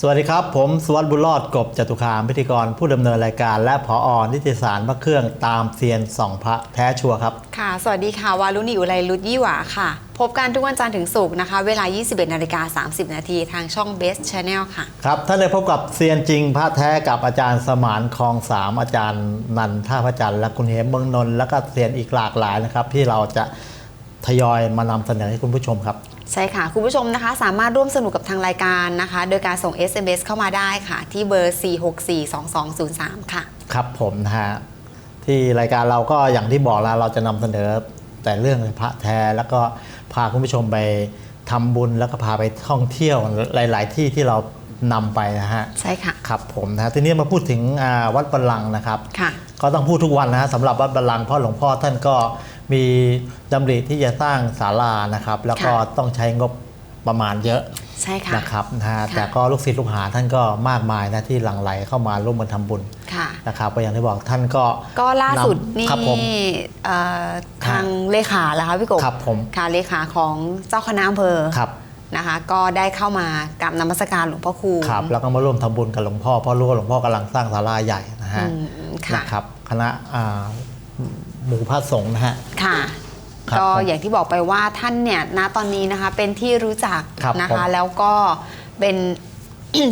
สวัสดีครับ ผมสวัสดิ์บุญรอดกบจตุคามพิธีกรผู้ดำเนินรายการ และผออนิติสารพระเครื่องตามเซียนสองพระแท้ชัวร์ครับ ค่ะ สวัสดีค่ะ วารุณีอุไรรุดยี่หวาค่ะ พบกันทุกวันจันทร์ถึงศุกร์นะคะ เวลา 21นาฬิกา30 นาทีทางช่อง Best Channel ค่ะ ครับท่านได้พบกับเซียนจริงพระแท้กับอาจารย์สมานคลองสามอาจารย์นันท่าพระจันทร์และคุณเหมเมืองนนท์แล้วก็เซียนอีกหลากหลายนะครับที่เราจะทยอยมานำเสนอให้คุณผู้ชมครับ ใช่ค่ะ คุณผู้ชมนะคะ สามารถร่วมสนุกกับทางรายการนะคะ โดยการส่ง SMS เข้ามาได้ค่ะ ที่เบอร์ 4642203 ค่ะ ครับผมนะฮะที่รายการเราก็อย่างที่บอกแล้วเราจะนำเสนอแต่เรื่องพระแท้แล้วก็พาคุณผู้ชมไปทำบุญแล้วก็พาไปท่องเที่ยวหลาย ๆ ที่ที่เรานำไปนะฮะใช่ค่ะ ครับผมนะฮะทีนี้มาพูดถึงอ่าวัดบัลลังก์นะครับ ค่ะ ก็ต้องพูดทุกวันนะฮะสำหรับวัดบัลลังก์เพราะหลวงพ่อท่านก็ มีดำริที่จะสร้างศาลานะครับ แล้วก็ค่ะต้องใช้งบประมาณเยอะใช่ค่ะนะครับนะฮะค่ะแต่ก็ลูกศิษย์ลูกหาท่านก็มากมายนะที่หลั่งไหลเข้ามาร่วมกันทำบุญค่ะนะครับก็อย่างที่บอกท่านก็ก็ล่าสุดำนี่ครับผมเอ่อทางเลขาแล้วคะพี่กบครับผมค่ะเลขาของเจ้าคณะอำเภอครับนะคะก็ได้เข้ามากับนมัสการหลวงพ่อคูณครับแล้วก็มาร่วมทำบุญกับหลวงพ่อเพราะรู้ว่าหลวงพ่อกำลังสร้างศาลาใหญ่นะฮะอืมค่ะนะครับคณะอ่า หมู่พระสงฆ์นะฮะ ค่ะ ครับก็ผมอย่างที่บอกไปว่าท่านเนี่ยณตอนนี้นะคะเป็นที่รู้จักครับนะผมคะแล้วก็เป็น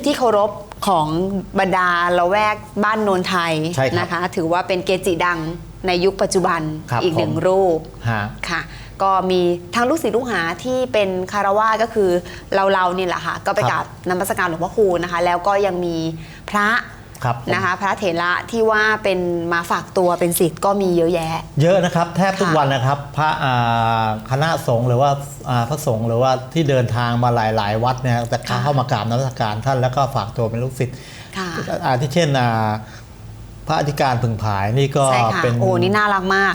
ที่เคารพของบรรดาละแวกบ้านโนนไทยใช่ครับนะคะ ถือว่าเป็นเกจิดังในยุคปัจจุบันครับอีกหนึ่งผม รูป ฮะ ค่ะก็มีทั้งลูกศิษย์ลูกหาที่เป็นคารวะก็คือเราเราๆนี่แหละค่ะ ก็ไปครักับบนมัสการหลวงพ่อคูณนะคะ แล้วก็ยังมีพระ ครับผม นะคะ พระเถระที่ว่าเป็นมาฝากตัวเป็นศิษย์ก็มีเยอะแยะ เยอะนะครับแทบทุกค่ะวันนะครับพระอ่าคณะสงฆ์หรือว่าอ่าพระสงฆ์หรือว่าที่เดินทางมาหลาย ๆ วัดเนี่ยจะเข้ามากราบนมัสการท่านแล้วก็ฝากตัวเป็นลูกศิษย์ค่ะอาที่เช่นอ่าพระอธิการผึ่งผายนี่ก็ใช่ค่ะเป็นโอ้นี่น่ารักมาก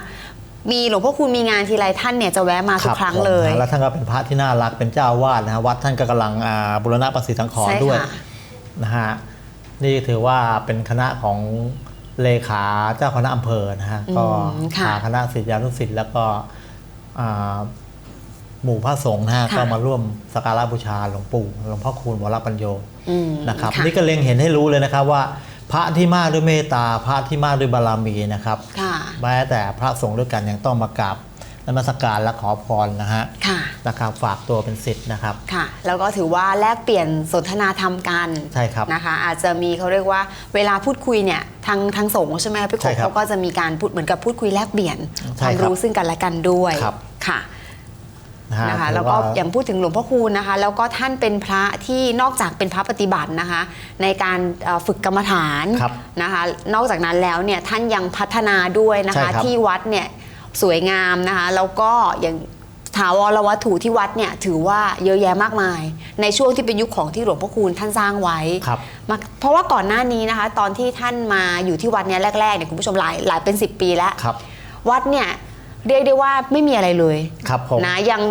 มีหลวงพ่อคุณมีงานทีไรท่านเนี่ยจะแวะมาทุกครั้งผมเลย นะแล้วท่านก็เป็นพระที่น่ารักเป็นเจ้าอาวาสนะฮะวัดท่านก็กำลังอ่าบุรณะประสิทธิ์สังขรใช่ณ์ด้วยค่ะ นะฮะ นี่ถือว่าเป็นคณะของเลขาเจ้าคณะอำเภอนะฮะ ก็อืมค่ะพาคณะศิษยานุศิษย์แล้วก็อ่าหมู่พระสงฆ์นะฮะค่ะก็มาร่วมสักการะบูชาหลวงปู่หลวงพ่อคูณวรปัญโยอืมนะครับค่ะนี่ก็เล็งเห็นให้รู้เลยนะครับว่า พระที่มากด้วยเมตตาพระที่มากด้วยบารมีนะครับค่ะแม้แต่พระสงฆ์ด้วยกันยังต้องมากราบ นมัสการและขอพรนะฮะค่ะ นะครับฝากตัวเป็นศิษย์นะครับ ค่ะ แล้วก็ถือว่าแลกเปลี่ยนสนทนาธรรมกันใช่ครับนะคะ อาจจะมีเขาเรียกว่าเวลาพูดคุยเนี่ยทางทางสงฆ์ใช่ไหมพี่กใช่บครับเขาก็จะมีการพูดเหมือนกับพูดคุยแลกเปลี่ยนคใช่วามครับรู้ซึ่งกันและกันด้วยครับ ค่ะ นะฮะนะคะถือแล้วก็ว่าอย่างพูดถึงหลวงพ่อคูณนะคะ แล้วก็ท่านเป็นพระที่นอกจากเป็นพระปฏิบัตินะคะ ในการเอ่อฝึกกรรมฐานครับนะคะ นอกจากนั้นแล้วเนี่ยท่านยังพัฒนาด้วยนะใช่คะครับที่วัดเนี่ย สวยงามนะคะ แล้วก็อย่างถาวรวัตถุที่วัดเนี่ยถือว่าเยอะแยะมากมาย ในช่วงที่เป็นยุคของที่หลวงพ่อคูณท่านสร้างไว้ครับมาเพราะว่าก่อนหน้านี้นะคะ ตอนที่ท่านมาอยู่ที่วัดเนี้ยแรกๆเนี่ยคุณผู้ชมหลายหลายเป็น 10 ปีแล้วครับ วัดเนี่ยเรียกได้ว่าไม่มีอะไรเลยครับผมนะยัง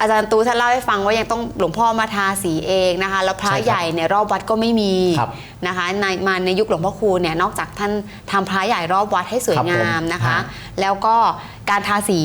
อาจารย์ตูท่านเล่าให้ฟังว่ายังต้องหลวงพ่อมาทาสีเองนะคะ แล้วพระใช่ครับใหญ่เนี่ยรอบวัดก็ไม่มีครับนะคะในมาในยุคหลวงพ่อคูณเนี่ยนอกจากท่านทำพระใหญ่รอบวัดให้สวยครับผมงามนะคะฮะแล้วก็การทาสี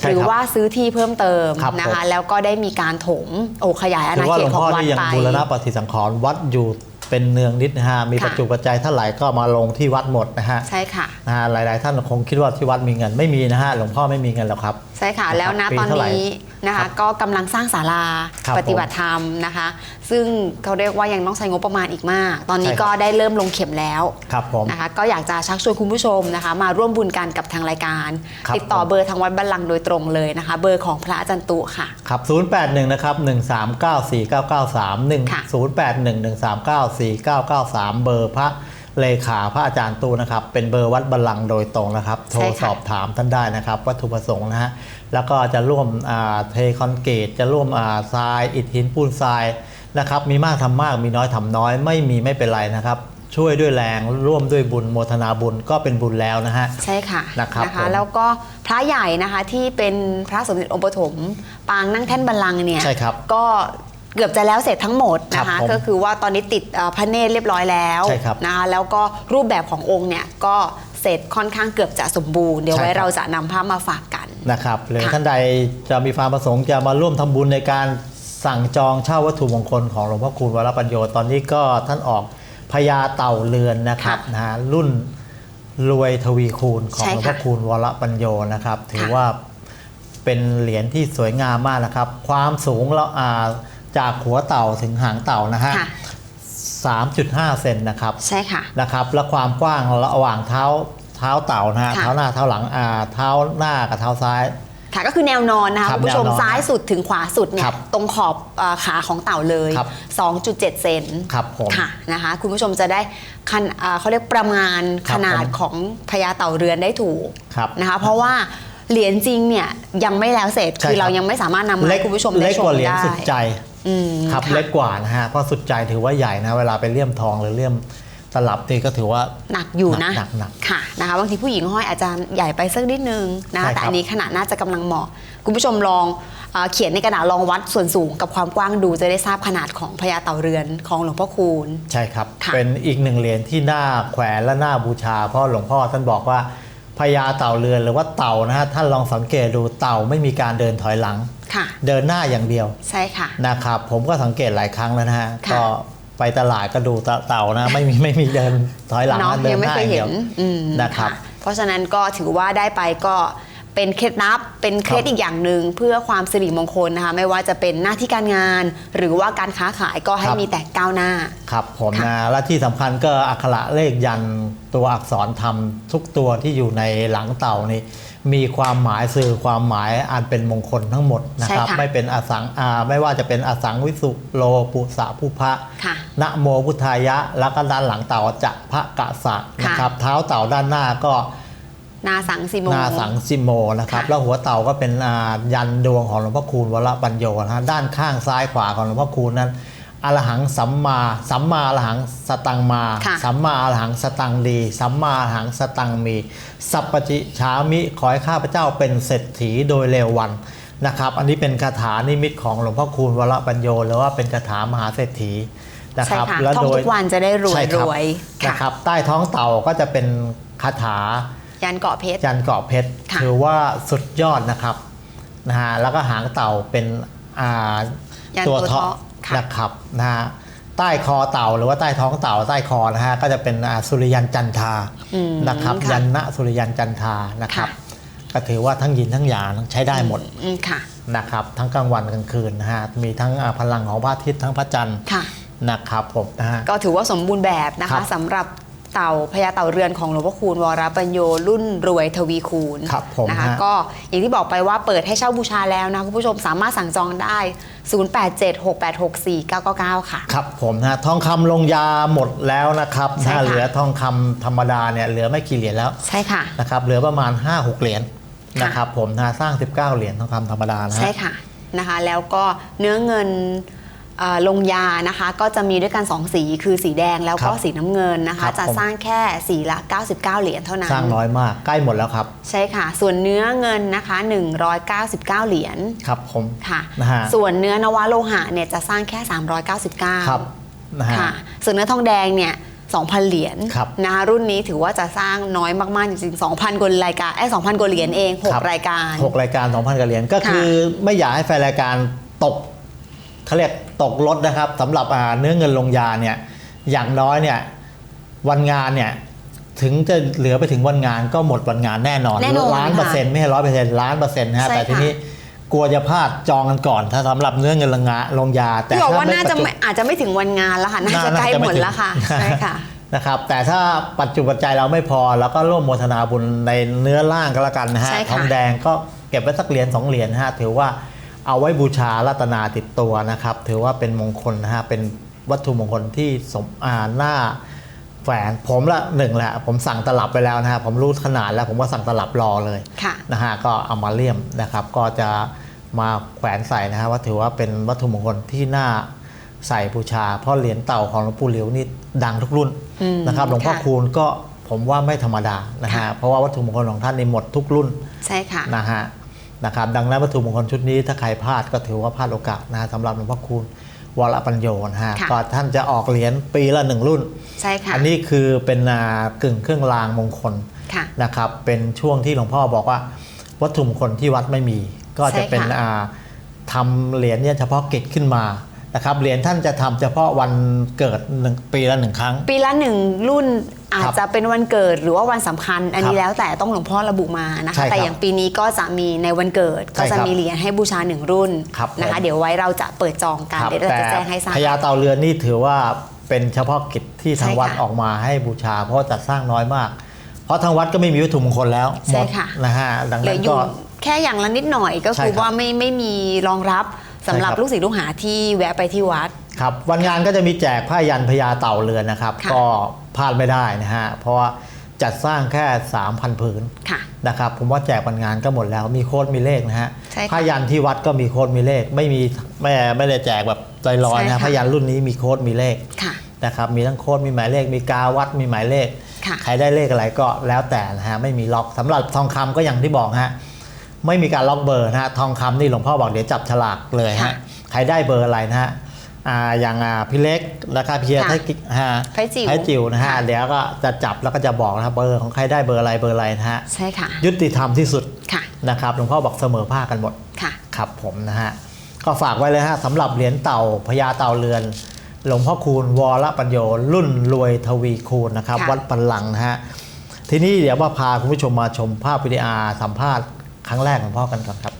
ใช่หรือครับว่าซื้อที่เพิ่มเติมครับนะคะผมแล้วก็ได้มีการถมโอขยายอาถืณาอว่าเขหลตวงขอพ่องวัดนี่ยังไป บูรณะปฏิสังขรณ์วัดอยู่ เป็นเนืองนิดนะฮะมีค่ะ ปัจจุปัจจัยเท่าไหร่ก็มาลงที่วัดหมดนะฮะใช่ค่ะ นะฮะหลาย ๆ ท่านคงคิดว่าที่วัดมีเงินไม่มีนะฮะหลวงพ่อไม่มีเงินหรอกครับ ใช่ค่ะนะครับแล้วนะปีตอนเท่าไหร่นี้นะครัคะ บก็กำลังสร้างศาลาครับปฏิบัติธรรมนะคะ ซึ่งเขาเรียกว่ายังต้องใช้งบประมาณอีกมาก ตอนนี้ใช่ครับ ก็ได้เริ่มลงเข็มแล้วครับผม นะคะ ก็อยากจะชักชวนคุณผู้ชมนะคะ มาร่วมบุญกันกับทางรายการ ครับ ติดต่อผมเบอร์ทางวัดบัลลังก์โดยตรงเลยนะคะ เบอร์ของพระอาจารย์ตุค่ะ ครับ 081 นะครับ 1394993ค่ะ1 081 1394993 เบอร์พระเลขาพระอาจารย์ตู้นะครับ เป็นเบอร์วัดบัลลังก์โดยตรงนะครับ โทรใช่ค่ะสอบถามท่านได้นะครับ วัตถุประสงค์นะฮะ แล้วก็จะร่วมอ่าเทคอนกรีต จะร่วมอ่าทราย อิฐหินปูนทราย นะครับมีมากทำมากมีน้อยทำน้อย ไม่มีไม่เป็นไรนะครับ ช่วยด้วยแรงร่วมด้วยบุญโมทนาบุญก็เป็นบุญแล้วนะฮะใช่ค่ะนะครับผมแล้วก็พระใหญ่นะคะที่เป็นพระสมเด็จองค์ปฐมปางนั่งแท่นบัลลังก์เนี่ยใช่ครับก็เกือบจะแล้วเสร็จทั้งหมดนะครัคะบผมก็คือว่าตอนนี้ติดเอ่อพระเนตรเรียบร้อยแล้วใช่ครับนะคะแล้วก็รูปแบบขององค์เนี่ยก็เสร็จค่อนข้างเกือบจะสมบูรณ์เดี๋ยวใช่ไว้ครับเราจะนำภาพมาฝากกันนะครับหรือค่ะท่านใดจะมีความประสงค์จะมาร่วมทำบุญในการ สั่งจองเช่าวัตถุมงคลของหลวงพ่อคูณวรปัญโยตอนนี้ก็ท่านออกพญาเต่าเรือนนะครับค่ะนะฮะรุ่นรวยทวีคูณของใช่หลวงค่ะพ่อคูณวรปัญโยนะครับ ถือค่ะว่าเป็นเหรียญที่สวยงามมากนะครับ ความสูงแล้วอ่าจากหัวเต่าถึงหางเต่านะฮะค่ะ3.5 เซนนะครับใช่ค่ะนะครับ และความกว้างระหว่างเท้าเท้าเต่านะฮะค่ะเท้าหน้าเท้าหลังอ่าเท้าหน้ากับเท้าซ้าย ค่ะก็คือแนวนอนนะคะครับคุณผู้ชมแนวนอนซ้ายสุดถึงขวาสุดเนี่คยรับตรงขอบเออขาของเต่าเลย ครับ 2.7 เซนครับผม ค่ะนะคะคุณผู้ชมจะได้คันอ่าเขาเรียกประมาณครัขบนาดผม ของพญาเต่าเรือนได้ถูกครับ นะคะเพราะว่าเหรียญจริงเนี่ยยังไม่แล้วเสร็จใช่คือเราครับ ยังไม่สามารถนำมาให้คุณผู้ชมได้เล็กชกมว่าเหรียญได้สุดใจอืมครับะ เล็กกว่านะฮะเพราะสุดใจถือว่าใหญ่นะเวลาไปเลี่ยมทองหรือเลี่ยม ตลับนี่ก็ถือว่าหนักอยู่นะหนักหนักค่ะนะคะบางทีผู้หญิงห้อยอาจจะใหญ่ไปสักนิดนึงนะใช่ครับแต่อันนี้ขนาดน่าจะกำลังเหมาะ คุณผู้ชมลองเอ่อเขียนในกระดาษลองวัดส่วนสูงกับความกว้างดูจะได้ทราบขนาดของพญาเต่าเรือนของหลวงพ่อคูณ ใช่ครับค่ะเป็นอีกหนึ่งเหรียญที่น่าแขวนและน่าบูชา เพราะหลวงพ่อท่านบอกว่าพญาเต่าเรือนหรือว่าเต่านะฮะท่านลองสังเกตดูเต่าไม่มีการเดินถอยหลังค่ะเดินหน้าอย่างเดียวใช่ค่ะนะครับผมก็สังเกตหลายครั้งแล้วนะฮะค่ะก็ ไปตลาดก็ดูเต่านะ ไม่มีไม่มีเดินถอยหลังเนาะนะเดิยันงไม่หน้าเคอยย่างเห็เดียนวอืมนะครับ เพราะฉะนั้นก็ถือว่าได้ไปก็ เป็นเคล็ดลับเป็นเคล็ดครับอีกอย่างหนึ่งเพื่อความสิริมงคลนะคะไม่ว่าจะเป็นหน้าที่การงาน หรือว่าการค้าขายก็ให้ครับมีแต่ก้าวหน้า ครับผมค่ะนะและที่สำคัญก็อักขระเลขยันต์ตัวอักษรธรรมทุกตัวที่อยู่ในหลังเต่านี่มีความหมายสื่อความหมายอันเป็นมงคลทั้งหมดนะครับใช่ค่ะไม่เป็นอสังอาไม่ว่าจะเป็นอสังวิสุโลปุสะพุพะค่ะนะโมพุทธายะ แล้วก็ด้านหลังเต่าจะพระกะสะค่ะนะครับ เท้าเต่าด้านหน้าก็ นาสังสีโม นาสังสิโมนะครับ ค่ะ แล้วหัวเต่าก็เป็นอ่ายันดวงของหลวงพ่อคูณวรปัญโยนะฮะด้านข้างซ้ายขวาของหลวงพ่อคูณนั้นอรหังสัมมาสัมมาอรหังสตังมาค่ะ สัมมาอรหังสตังดีสัมมาอรหังสตังมี สัพปจิชามิขอให้ข้าพเจ้าเป็นเศรษฐีโดยเร็ววันนะครับอันนี้เป็นคาถานิมิตของหลวงพ่อคูณวรปัญโยหรือว่าเป็นคาถามหาเศรษฐีนะใช่ครับค่ะแล้วท่องโดย ทุกวันจะได้รวยใช่ครบวย นะครับใต้ท้องเต่าก็จะเป็นคาถา ยันเกาะเพชรจันเกาะเพชรค่ะ ถือว่าสุดยอดนะครับนะฮะแล้วก็หางเต่าเป็นอ่ายันตัวตัวเทาะเทาะค่ะ นะครับนะฮะใต้คอเต่าหรือว่าใต้ท้องเต่าใต้คอนะฮะก็จะเป็นอ่าสุริยันจันทราอืมนะครับ ค่ะยันนะสุริยันจันทรานะครับ ค่ะก็ถือว่าทั้งยินทั้งหยางใช้ได้หมดอืมค่ะนะครับ ทั้งกลางวันกลางคืนนะฮะมีทั้งอ่าพลังของพระอาทิตย์ทั้งพระจันทร์ค่ะ นะครับผมนะฮะ ก็ถือว่าสมบูรณ์แบบนะครัคะบ สำหรับ เต่าพญาเต่าเรือนของหลวงพ่อคูณวรปัญโยรุ่นรวยทวีคูณครับผมนะคะฮะ ก็อย่างที่บอกไปว่าเปิดให้เช่าบูชาแล้วนะคุณผู้ชมสามารถสั่งจองได้ 0876864999 ค่ะ ครับผมนะทองคำลงยาหมดแล้วนะครับ ใช่ถ้าค่ะ เหลือทองคำธรรมดาเนี่ยเหลือไม่กี่เหรียญแล้วใช่ค่ะ นะครับเหลือประมาณ 5-6 เหรียญค่ะ นะครับผมนะสร้าง 19 เหรียญทองคำธรรมดานะฮะใช่ค่ะนะคะแล้วก็เนื้อเงินเอ่อ ลงยานะคะ ก็จะมีด้วยกัน 2 สีคือสีแดงแล้วก็ครับสีน้ำเงินนะครัคะบจะผมสร้างแค่สีละ 99 เหรียญเท่านั้น สร้างน้อยมากใกล้หมดแล้วครับ ใช่ค่ะ ส่วนเนื้อเงินนะคะ 199 เหรียญครับผมค่ะนะฮะส่วนเนื้อนวโลหะเนี่ยจะสร้างแค่ 399ครับนะฮะค่ะส่วนเนื้อทองแดงเนี่ย2,000 เหรียญครับนะคะรุ่นนี้ถือว่าจะสร้างน้อยมาก ๆ จริง ๆ 2,000กว่ารายการไอ้2,000กว่าเหรียญเองครับ6รายการ 6 รายการ 2,000กว่าเหรียญก็ค่ะคือไม่อยากให้แฟนรายการตกเขาเรียก ตกรถนะครับสำหรับอ่าเนื้อเงินลงยาเนี่ยอย่างน้อยเนี่ยวันงานเนี่ยถึงจะเหลือไปถึงวันงานก็หมดวันงานแน่นอนแน่นอนล้านค่ะเปอร์เซ็นต์ไม่ใช่ร้อยเปอร์เซ็นต์ล้านเปอร์เซ็นต์นะฮะใช่แต่ทีค่ะนี้กลัวจะพลาดจองกันก่อน ถ้าสำหรับเนื้อเงินลงงาลงยา แต่พี่บอกถ้าว่าไม่น่าประจะจุไม่อาจจะไม่ถึงวันงานแล้วค่ะน่าจะใกล้หมดแล้วค่ะใช่ค่ะนะครับแต่ถ้าปัจจุบันใจยเราไม่พอเราก็ร่วมโมทนาบุญในเนื้อร่างก็แล้วกันนะฮะใช่ค่ะทองแดงก็เก็บไว้สักเหรียญสองเหรียญนะฮะถือว่า เอาไว้บูชารัตนาติดตัวนะครับ ถือว่าเป็นมงคลนะฮะเป็นวัตถุมงคลที่สมอ่าหน้าแฝนผมละหนึ่งแหละผมสั่งตลับไปแล้วนะฮะผมรู้ขนาดแล้วผมก็สั่งตลับรอเลยค่ะ นะฮะก็เอามาเลี่ยมนะครับ ก็จะมาแขวนใส่นะฮะว่าถือว่าเป็นวัตถุมงคลที่น่าใส่บูชา เพราะเหรียญเต่าของหลวงปู่เหลียวนี่ดังทุกรุ่นอืมนะครับหลวงพ่อค่ะ คูณก็ผมว่าไม่ธรรมดานะฮะค่ะเพราะว่าวัตถุมงคลของท่านนี่หมดทุกรุ่น ใช่ค่ะ นะฮะ นะครับดังนั้นวัตถุมงคลชุดนี้ถ้าใครพลาดก็ถือว่าพลาดโอกาสนะฮะสำหรับหลวงพ่อคูณวรปัญโยนะฮะค่ะก็ท่านจะออกเหรียญปีละหนึ่งรุ่นใช่ค่ะอันนี้คือเป็นอ่ากึ่งเครื่องรางมงคลค่ะนะครับเป็นช่วงที่หลวงพ่อบอกว่า วัตถุมงคลที่วัดไม่มี ก็จะเป็นใช่ค่ะอ่าทำเหรียญเนี่ยเฉพาะกิจขึ้นมา นะครับเหรียญท่านจะทำเฉพาะวันเกิดหนึ่งปีละหนึ่งครั้ง ปีละหนึ่งรุ่นอาจครับจะเป็นวันเกิดหรือว่าวันสำคัญ อันนี้ครับแล้วแต่ต้องหลวงพ่อระบุมานะใช่คะครับแต่อย่างปีนี้ก็จะมีในวันเกิดใช่ก็จะครับมีเหรียญให้บูชาหนึ่งรุ่นครับนะคะผมเดี๋ยวไว้เราจะเปิดจองกันครับเดี๋ยวเราแต่จะแจ้งให้ทราบพญาเต่าเรือนนี่ถือว่าเป็นเฉพาะกิจที่ทางใช่ค่ะวัดออกมาให้บูชา เพราะว่าจัดสร้างน้อยมาก เพราะทางวัดก็ไม่มีวัตถุมงคลแล้วหใช่มดค่ะนะฮะดังเหลืนั้อนอยู่ก็แค่อย่างละนิดหน่อยก็ใช่คือครับว่าไม่ไม่มีรองรับ สำหรับใช่ครับลูกศิษย์ลูกหาที่แวะไปที่วัด ครับวันงานก็จะมีแจกผ้ายันพญาเต่าเรือนนะครับ ค่ะ ก็พลาดไม่ได้นะฮะเพราะว่าจัดสร้างแค่ 3,000 ผืนค่ะ นะครับผมว่าแจกวันงานก็หมดแล้วมีโค้ดมีเลขนะฮะใช่ค่ะผ้ายันที่วัดก็มีโค้ดมีเลข ไม่มีไม่ไม่ได้แจกแบบลอยๆใช่นะค่ะ ผ้ายันรุ่นนี้มีโค้ดมีเลข ค่ะ นะครับมีทั้งโค้ดมีหมายเลขมีกาวัดมีหมายเลข ค่ะใครได้เลขอะไรก็แล้วแต่นะฮะไม่มีล็อกสำหรับทองคำก็อย่างที่บอกฮะ ไม่มีการล็อกเบอร์นะฮะทองคำนี่หลวงพ่อบอกเดี๋ยวจับฉลากเลยค่ะฮะใครได้เบอร์อะไรนะฮะอ่าอย่างอ่าพี่เล็กราคาเพียร์ค่ะไทยกิฮะไทยจิ๋วไทยจิ๋วนะฮะค่ะเดี๋ยวก็จะจับแล้วก็จะบอกนะครับเบอร์ของใครได้เบอร์อะไรเบอร์อะไรนะฮะใช่ค่ะ ยุติธรรมที่สุดค่ะนะครับหลวงพ่อบอกเสมอภาคกันหมดค่ะครับผมนะฮะก็ฝากไว้เลยฮะสำหรับเหรียญเต่าพญาเต่าเรือน หลวงพ่อคูณวรปัญโยรุ่นรวยทวีคูณนะครับค่ะวัดปันลังนะฮะทีนี้เดี๋ยวมาพาคุณผู้ชมมาชมภาพวิดีอาร์สัมภาษณ์ ครั้งแรกของพ่อกันก่อนครับ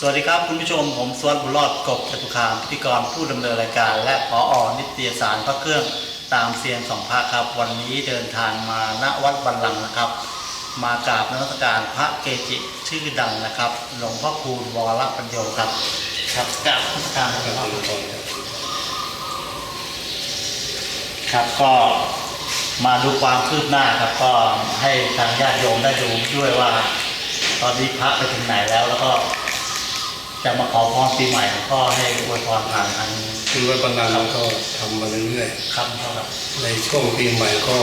สวัสดีครับคุณผู้ชมผมสวัสดิ์บุรอดกบจตุคามพิธีกรผู้ดำเนินรายการ และผออนิตยสารพระเครื่องตามเสียงสองพระครับ วันนี้เดินทางมาณวัดบันลังก์นะครับ มากราบนมัสการพระเกจิชื่อดังนะครับหลวงพ่อคูณวรปัญโยครับ ครับกราบนมัสการครับครับก็มาดูความคืบหน้าครับก็ให้ทางญาติโยมได้ดูด้วยว่า ตอนนี้พระไปถึงไหนแล้วแล้วก็ จะมาขอพรปีใหม่ก็ให้อวยพรผ่านทางคือวัดบรรลังก์เราก็ทำมาเรื่อยๆคำเท่ากับในช่วงปีใหม่ก็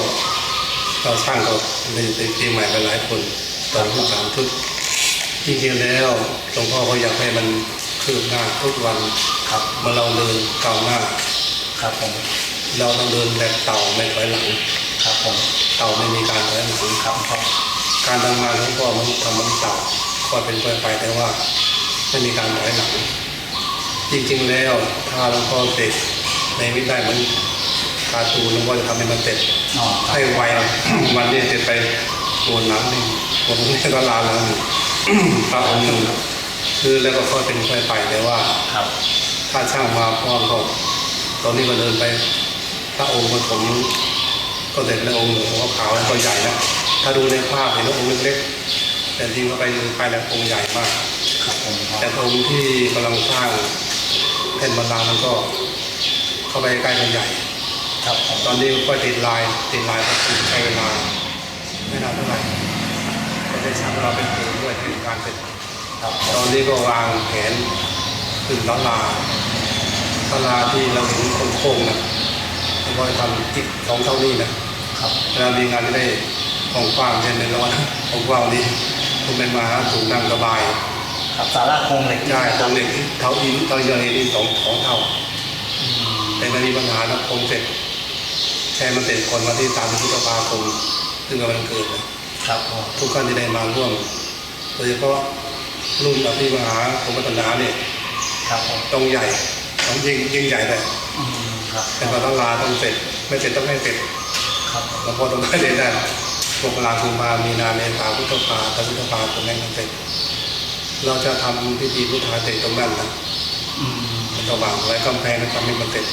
เราสร้างก็ในปีใหม่ไปหลายคนตอนทุกสามทุกจริงๆแล้วหลวงพ่อเขาอยากให้มันคืบหน้าทุกวันครับเมื่อเราเดินก้าวหน้าครับผมเราต้องเดินแบบเต่าไม่ถอยหลังครับผมเต่าไม่มีการถอยหลังครับครับการทำงานของพ่อมันทำมันเต่าค่อยเป็นค่อยไปแต่ว่า ไม่มีการถอยหลังจริงๆแล้วถ้าหลวงพ่อเสร็จในวิได้มันการ์ตูนหลวงพ่อจะทำให้มันเสร็จอ๋อครับให้ไววันนี้จะไปโอนน้ำหนึ่งโอนนี้ก็ลาแล้วหนึ่งพระองค์หนึ่งคือแล้วก็ค่อยเป็นค่อยไปแต่ว่าครับถ้าช่างมาพร้อมก็ตอนนี้ก็เดินไปพระองค์ปฐมก็เด็กแล้วองค์หนึ่งองค์ขาวแล้วก็ใหญ่นะถ้าดูในภาพเห็นว่าองค์เล็กๆแต่จริงก็ไปไปแล้วองค์ใหญ่มากครับผมค แต่รับองค์ที่กำลังสร้างแท่นบรรลามันก็เข้าไปใกล้กันใหญ่ ครับผมตอนนี้ก็ติดลายติดลายก็คือใช้เวลาไม่นานเท่าไหร่ก็ได้ช่างเราเป็นครูด้วยในการเป็นครับผตอมนนี้ก็วางแผนขึ้นล้านลาล้านลาที่เราเห็นโค้งๆนะแล้วก็ทำจิกสองเท่านี้นะครับเวลามีงานจะได้ของกว้างเช่นในร้อนของกว้างดีคุณเป็นมาถูกนั่งสบาย ครับสาราโครงเหล็กใช่ตรงเหล็กเท่าอินเท่าเยอะเห็นสองสองเท่าอืมแแต่ไม่มีปัญหาแล้วคงเสร็จแค่มันเสร็จก่อนวันที่สามพฤษภาคมซึ่งเป็นวันเกิดนะครับพ่อทุกท่านที่ได้มาร่วมโดยเฉพาะรุ่นอภิมหาคมพัฒนาเนี่ยครับผมต้องใหญ่ต้องยิ่งยิ่งใหญ่เลยอืมครับแต่ตอนต้องลาต้องเสร็จไม่เสร็จต้องให้เสร็จครับแล้วพอต้องได้เลยได้มกราคมพามีนาเมษาพฤษภาพฤษภาคมให้มันเสร็จ เราจะทำพิธีพุทธาเสร็จตรงนั้นนะอืมระหว่างไว้กำแพงนะทำให้มันเสร็จ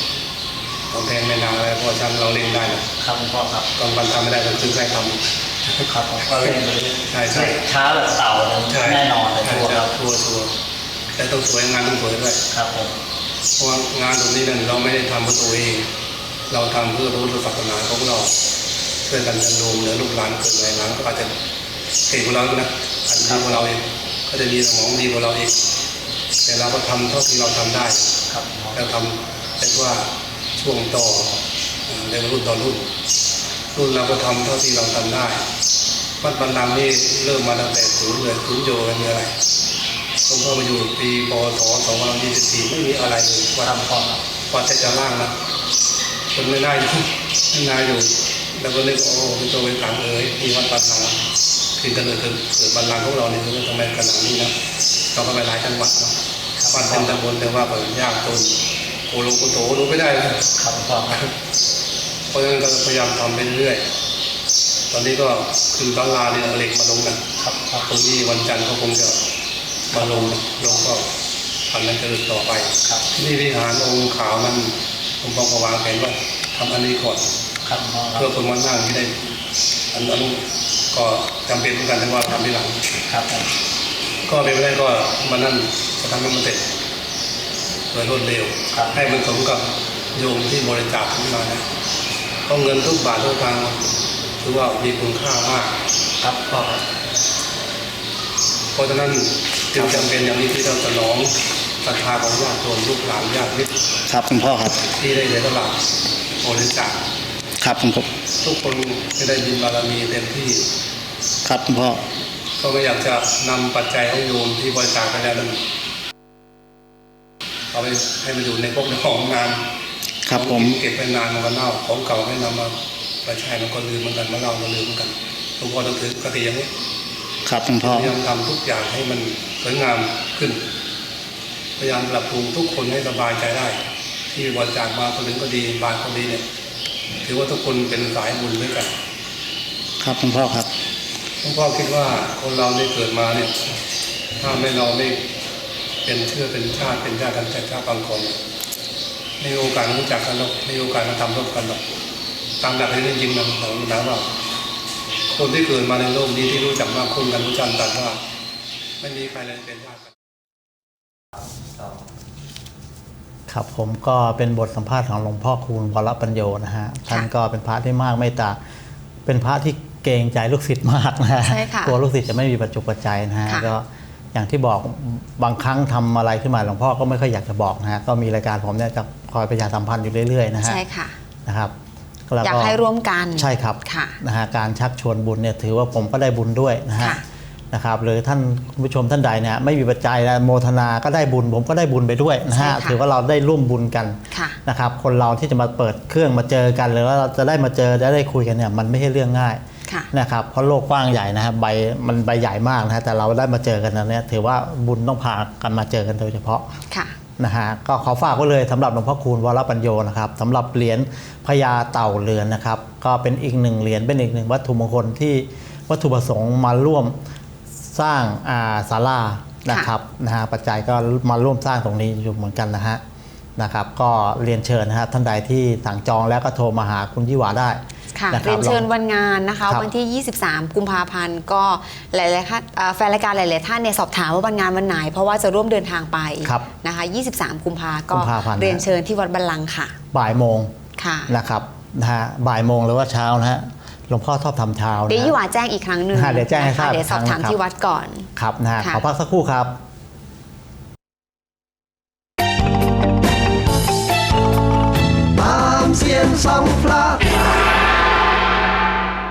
กำแพงไม่นานอะไรเพราะฉันเราเล่นได้นะครับคุณพ่อครับกลางวันทำไม่ได้ต้องซื้อใครทครับผมก็เล่นไปเรื่อยำใช่ใช่ช้าแบบเต่าเลยใช่แน่นอนเลยใช่ทัวร์ใช่ครับทัวร์ทัวร์แต่ต้องสวยงานต้องสวยด้วยครับผมเพราะว่างานตรงนี้นั้นเราไม่ได้ทำเพื่อตัวเองเราทำเพื่อรู้ศาสนาของเราเพื่อกันจะรวมเหนือลูกหลานเกิดอะไรหลานก็อาจจะเก่งกว่าเรานะอาจจะดีกว่าเราเอง ก็จะมีสมองดีกว่าเราเองแต่เราก็ทำเท่าที่เราทำได้ครับพ่อแล้วทำเรียกว่าช่วงต่อเอ่อเรียกว่ารุ่นต่อรุ่น รุ่นเราก็ทำเท่าที่เราทำได้วัดบันลังนี่เริ่มมาตั้งแต่ศูนย์เลยศูนย์โยกันมีอะไรผมเข้ามาอยู่ปีปศ2524 ไม่มีอะไรเลยวัดครับพ่อวัดแต่จะล่างนะคนไม่ได้อยู่ไม่นายอยู่ แล้วก็นึกโอ้เป็นตัวเป็นขังเอ๋ยมีวัดบันลัง คือกันเลยเกิดเกิดบันลังก์ของเราเนี่ยทำไมขนาดนี้นะเราก็ไปหลายจังหวัดเนาะวัดเป็นตำบลแต่ว่าเปิดยากจนโกโลโกโตรู้ไม่ได้เลยครับครับเพราะฉะนั้นก็พยายามทำไปเรื่อยตอนนี้ก็คือตลาเนี่ยเอเหล็กมาลงกันครับพ่อตรงนี้วันจันทร์ก็คงจะมาลงลงก็พันนั้นจะเดินต่อไปครับที่นี่วิหารองค์ขาวนั้นผมบอกวางแผนว่าทำอันนี้ก่อนครับเพื่อคนมานั่งที่ได้อันนั้น ก็จำเป็นเหมือนกันที่ว่าทำที่หลังครับผมก็เป็นไม่ได้ก็มานั่นจะทำให้มันเสร็จโดยรวดเร็วครับให้มันสมกับโยมที่บริจาคขึ้นมานะเพราะเงินทุกบาททุกสตางค์ถือว่ามีคุณค่ามากครับพ่อครับเพราะฉะนั้นจึงจำเป็นอย่างนี้ที่เราจะน้องศรัทธาของญาติโยมลูกหลานญาติมิตรครับคุณพ่อครับที่ได้เสียสละบริจาค ครับคุณพ่อทุกคนจะได้ยินบารมีเต็มที่ ครับคุณพ่อก็ไม่อยากจะนำปัจจัยของโยมที่บริจาคไปแล้วนั้นเอาไปให้มันอยู่ในพวกของงานครับผมของกินเก็บไปนานมันก็เน่าของเก่าไม่นำมาไปใช้มันก็ลืมเหมือนกันมาเน่าก็ลืมเหมือนกันหลวงพ่อต้องถือกติอย่างนี้ครับคุณพ่อพยายามทำทุกอย่างให้มันสวยงามขึ้น พยายามปรับปรุงทุกคนให้สบายใจได้ ที่บริจาคมาคนหนึ่งก็ดีบาทก็ดีเนี่ย ถือว่าทุกคนเป็นสายบุญด้วยกัน ครับคุณพ่อครับหลวงพ่อคิดว่าคนเราได้เกิดมาเนี่ยถ้าไม่เราไม่เป็นเชื่อเป็นชาติเป็นญาติกันแต่ชาติบางคนไม่มีโอกาสรู้จักกันหรอกไม่มีโอกาสมาทำร่วมกันหรอกตามหลักนี้จริงๆนะหลังนะว่าคนที่เกิดมาในโลกนี้ที่รู้จักมากคุณกันรู้จักกันว่าไม่มีใครเลยเป็นญาติกัน ครับผมก็เป็นบทสัมภาษณ์ของหลวงพ่อคูณวรปัญโยนะฮะท่านก็เป็นพระที่มากไม่ตาเป็นพระที่เกรงใจลูกศิษย์มากนะฮะใช่ค่ะกลัวลูกศิษย์จะไม่มีปัจจุปัจจัยนะฮะค่ะก็อย่างที่บอกบางครั้งทำอะไรขึ้นมาหลวงพ่อก็ไม่ค่อยอยากจะบอกนะฮะก็มีรายการผมเนี่ยจะคอยประชาสัมพันธ์อยู่เรื่อยๆนะฮะใช่ค่ะนะครับแล้วอยากให้ร่วมกันใช่ครับค่ะนะฮะการชักชวนบุญเนี่ยถือว่าผมก็ได้บุญด้วยนะฮะค่ะ นะครับหรือท่านคุณผู้ชมท่านใดเนี่ยไม่มีปัจจัยนะโมทนาก็ได้บุญผมก็ได้บุญไปด้วยนะฮะใช่ค่ะถือว่าเราได้ร่วมบุญกันค่ะนะครับคนเราที่จะมาเปิดเครื่องมาเจอกัน หรือว่าเราจะได้มาเจอได้ได้คุยกันเนี่ยมันไม่ใช่เรื่องง่ายค่ะนะครับเพราะโลกกว้างใหญ่นะฮะใบมันใบใหญ่มากนะฮะแต่เราได้มาเจอกันนะเนี่ยถือว่าบุญต้องพากันมาเจอกันโดยเฉพาะค่ะนะฮะก็ขอฝากไว้เลยสำหรับหลวงพ่อคูณวรปัญโยนะครับสำหรับเหรียญพญาเต่าเรือนนะครับ ก็เป็นอีกหนึ่งเหรียญเป็นอีกหนึ่งวัตถุมงคลที่วัตถุประสงค์มาร่วม สร้างอ่าศาลานะครับนะฮะปัจจัยก็มาร่วมสร้างตรงนี้อยู่เหมือนกันนะฮะนะครับ ก็เรียนเชิญนะฮะท่านใดที่สั่งจองแล้วก็โทรมาหาคุณยี่หวาได้ค่ะนะคเรีรัยบนเชิญวันงานนะคะครับวันที่ 23 กุมภาพันธ์ ก็หลายๆท่านเอ่อแฟนรายการหลายๆท่านเนี่ยสอบถามว่าวันงานวันไหน เพราะว่าจะร่วมเดินทางไปครับนะคะ 23 กุมภาก็กุมภาพันธ์นะเรียนเชิญที่วัดบัลลังก์ค่ะ บ่ายโมงค่ะนะครับนะฮะบ่ายโมงหรือว่าเช้านะฮะ หลวงพ่อชอบทำเช้านะฮะเดี๋ยวยี่หวาแจ้งอีกครั้งหนึ่งค่ะเดี๋ยวแจ้งให้ทราบนะคะเดี๋ยวสอบถามอีกครั้งนะครับที่วัดก่อนครับนะฮะค่ะขอพักสักครู่ครับตามเสียงสองพระ